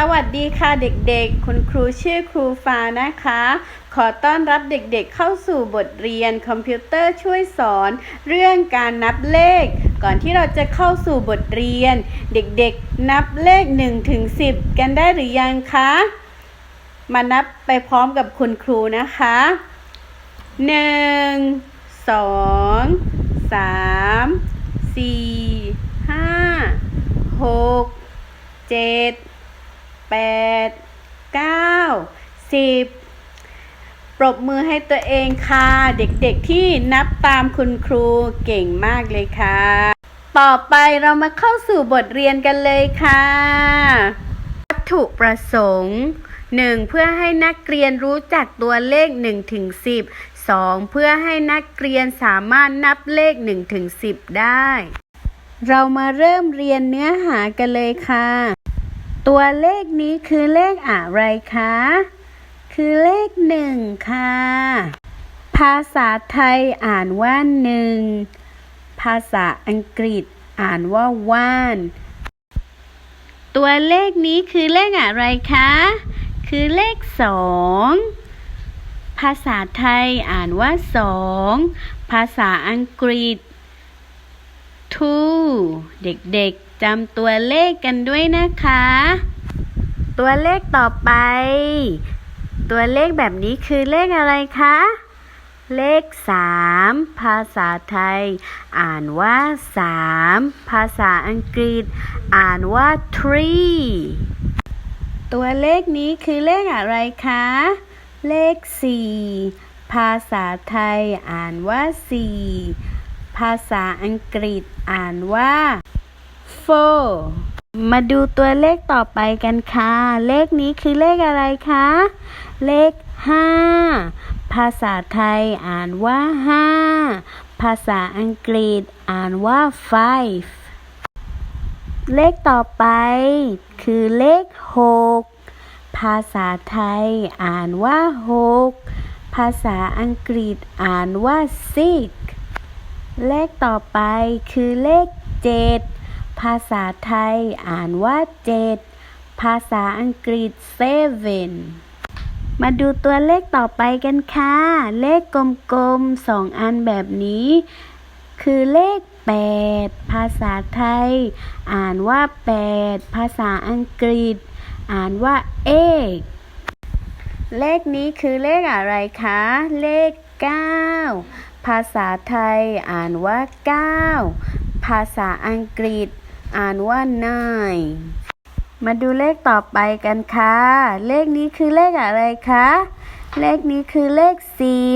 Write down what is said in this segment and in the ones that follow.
สวัสดีค่ะเด็กๆ คุณครูชื่อครูฟ้านะคะ ขอต้อนรับเด็กๆเเข้าสู่บทเรียนคอมพิวเตอร์ช่วยสอน เรื่องการนับเลข ก่อนที่เราจะเข้าสู่บทเรียน เด็กๆ นับเลข1ถึง10 กันได้หรือยังคะ มานับไปพร้อมกับคุณครูนะคะ 1 2 3 4 5 6 7 แปดเก้าสิบปรบมือให้ตัวเองค่ะ เด็กๆที่นับตามคุณครูเก่งมากเลยค่ะ ต่อไปเรามาเข้าสู่บทเรียนกันเลยค่ะวัตถุประสงค์ 1. เพื่อให้นักเรียนรู้จักตัวเลข1ถึง10 2. เพื่อให้นักเรียนสามารถนับเลข1ถึง10 ได้ เรามาเริ่มเรียนเนื้อหากันเลยค่ะ ตัวเลขนี้คือเลขอะไรคะ คือเลขหนึ่งค่ะ ภาษาไทยอ่านว่าหนึ่ง ภาษาอังกฤษอ่านว่าว่าน ตัวเลขนี้คือเลขอะไรคะ คือเลขสองภาษาไทยอ่านว่าสอง ภาษาอังกฤษ two เด็กๆ จำตัวเลขกันด้วยนะคะ ตัวเลขต่อไป ตัวเลขแบบนี้คือเลขอะไรคะ เลขสามภาษาไทย อ่านว่าสามภาษาอังกฤษ อ่านว่า three ตัวเลขนี้คือเลขอะไรคะ เลขสี่ภาษาไทย อ่านว่าสี่ภาษาอังกฤษ อ่านว่า four มาดูตัวเลขต่อไปกันค่ะ เลขนี้คือเลขอะไรคะ เลขห้าภาษาไทยอ่านว่าห้าภาษาอังกฤษอ่านว่า five เลขต่อไปคือเลขหกภาษาไทยอ่านว่าหกภาษาอังกฤษอ่านว่า six เลขต่อไปคือเลขเจ็ด ภาษาไทยอ่านว่าเจ็ดภาษาอังกฤษ seven มาดูตัวเลขต่อไปกันค่ะ เลขกลมๆสองอันแบบนี้ คือเลข 8 ภาษาไทย อ่านว่า 8 ภาษาอังกฤษ อ่านว่า eight เลขนี้คือเลขอะไรคะ เลข 9 ภาษาไทยอ่านว่า 9 ภาษาอังกฤษ อ่านว่า nine มาดูเลขต่อไปกันค่ะ เลขนี้คือเลขอะไรคะ เลขนี้คือเลข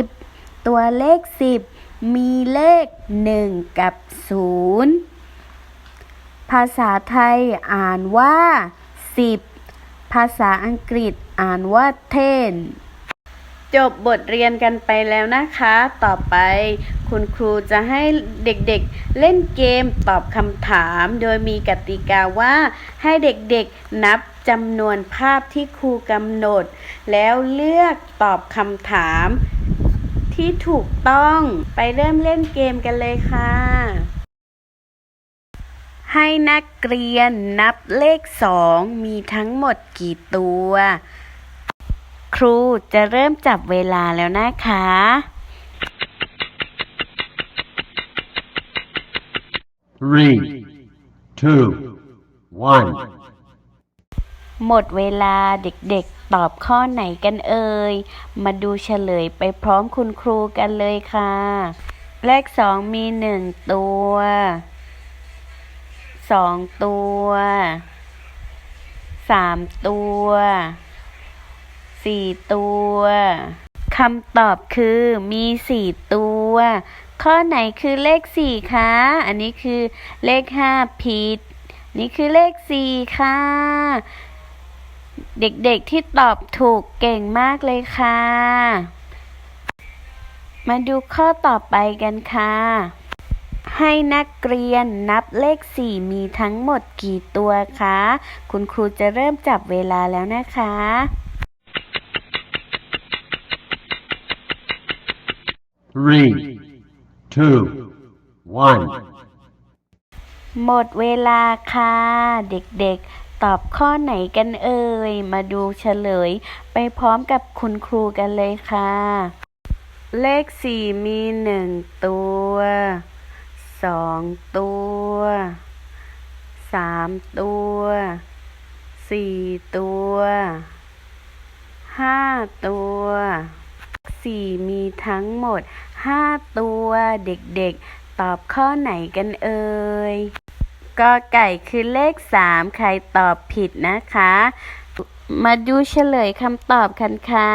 10ตัวเลข10มีเลข1กับ0ภาษาไทยอ่านว่า10ภาษาอังกฤษอ่านว่า ten จบบทเรียนกันไปแล้วนะคะ ต่อไปคุณครูจะให้เด็กๆเล่นเกมตอบคำถาม โดยมีกติกาว่าให้เด็กๆนับจำนวนภาพที่ครูกำหนด แล้วเลือกตอบคำถาม ที่ถูกต้องไปเริ่มเล่นเกมกันเลยค่ะ ให้นักเรียนนับเลขสองมีทั้งหมดกี่ตัว รูจะเริ่มจับเวลาแล้วนะคะ Three, two, one. หมดเวลาเด็กๆตอบข้อไหนกันเอ่ย มาดูเฉลยไปพร้อมคุณครูกันเลยค่ะ เลขสองมีหนึ่งตัวสองตัวสามตัว สี่ตัวคำตอบคือมีสี่ตัว ข้อไหนคือเลขสี่คะ อันนี้คือเลขห้าผิด นี่คือเลขสี่ค่ะ เด็กๆที่ตอบถูกเก่งมากเลยค่ะ มาดูข้อต่อไปกันค่ะ ให้นักเรียนนับเลขสี่มีทั้งหมดกี่ตัวคะ คุณครูจะเริ่มจับเวลาแล้วนะคะ Three, two, one. หมดเวลาค่ะ เด็กๆ ตอบข้อไหนกันเอ่ย มาดูเฉลย ไปพร้อมกับคุณครูกันเลยค่ะ เลขสี่มีหนึ่งตัวสองตัวสามตัวสี่ตัวห้าตัว สี่มีทั้งหมดห้าตัวเด็กๆ ตอบข้อไหนกันเอ่ยกอไก่คือเลขสามใครตอบผิดนะคะ มาดูเฉลยคำตอบกันค่ะ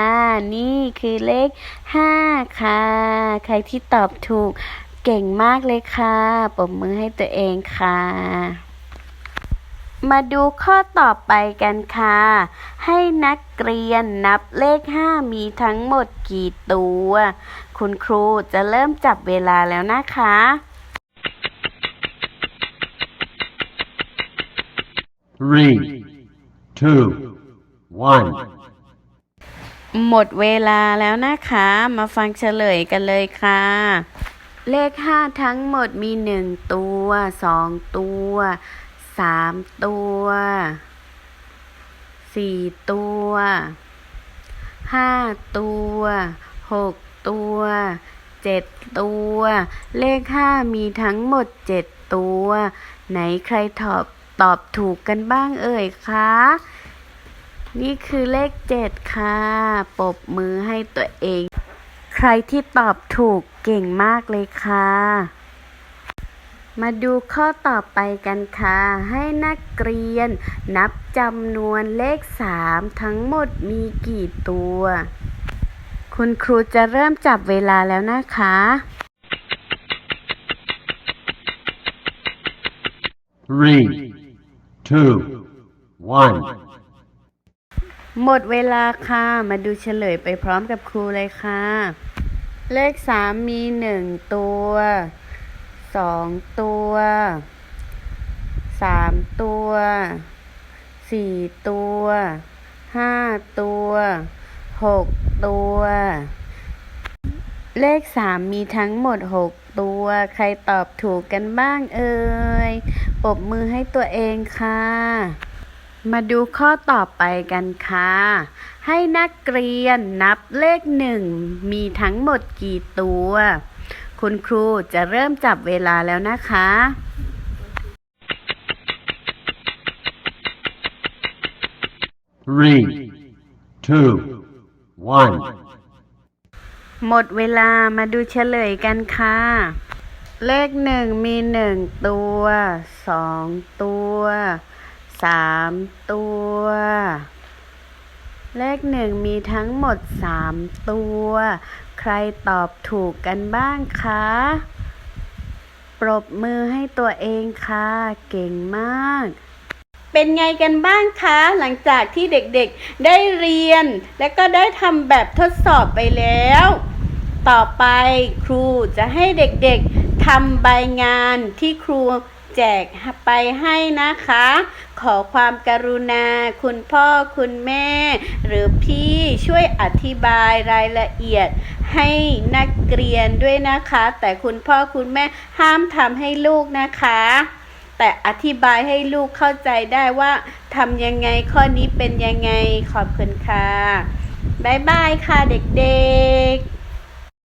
นี่คือเลขห้าค่ะ ใครที่ตอบถูกเก่งมากเลยค่ะปรบมือให้ตัวเองค่ะ มาดูข้อต่อไปกันค่ะ ให้นักเรียนนับเลขห้ามีทั้งหมดกี่ตัว คุณครูจะเริ่มจับเวลาแล้วนะคะ Three, two, one. หมดเวลาแล้วนะคะ มาฟังเฉลยกันเลยค่ะ เลขห้าทั้งหมดมีหนึ่งตัวสองตัว สามตัวสี่ตัวห้าตัวหกตัวเจ็ดตัว เลขห้ามีทั้งหมดเจ็ดตัว ไหนใครตอบตอบถูกกันบ้างเอ่ยคะ นี่คือเลขเจ็ดค่ะ ปบมือให้ตัวเอง ใครที่ตอบถูกเก่งมากเลยค่ะ มาดูข้อต่อไปกันค่ะ ให้นักเรียนนับจำนวนเลขสามทั้งหมดมีกี่ตัว คุณครูจะเริ่มจับเวลาแล้วนะคะ Three, two, one. หมดเวลาค่ะ มาดูเฉลยไปพร้อมกับครูเลยค่ะ เลขสามมีหนึ่งตัว สองตัวสามตัวสี่ตัวห้าตัวหกตัว เลขสามมีทั้งหมดหกตัว ใครตอบถูกกันบ้างเอ่ยปรบมือให้ตัวเองค่ะ มาดูข้อต่อไปกันค่ะ ให้นักเรียนนับเลขหนึ่งมีทั้งหมดกี่ตัว คุณครูจะเริ่มจับเวลาแล้วนะคะ Three, two, one. หมดเวลามาดูเฉลยกันค่ะ เลขหนึ่งมีหนึ่งตัวสองตัวสามตัว เลขหนึ่งมีทั้งหมดสามตัว ใครตอบถูกกันบ้างคะ ปรบมือให้ตัวเองค่ะ เก่งมาก เป็นไงกันบ้างคะ หลังจากที่เด็กๆได้เรียน และก็ได้ทำแบบทดสอบไปแล้ว ต่อไปครูจะให้เด็กๆทำใบงานที่ครูแจกไปให้นะคะ ขอความกรุณา คุณพ่อคุณแม่ หรือพี่ช่วยอธิบายรายละเอียดให้นักเรียนด้วยนะคะ แต่คุณพ่อคุณแม่ห้ามทำให้ลูกนะคะ แต่อธิบายให้ลูกเข้าใจได้ว่าทำยังไงข้อนี้เป็นยังไงขอบคุณค่ะ บ๊ายบายค่ะเด็กๆ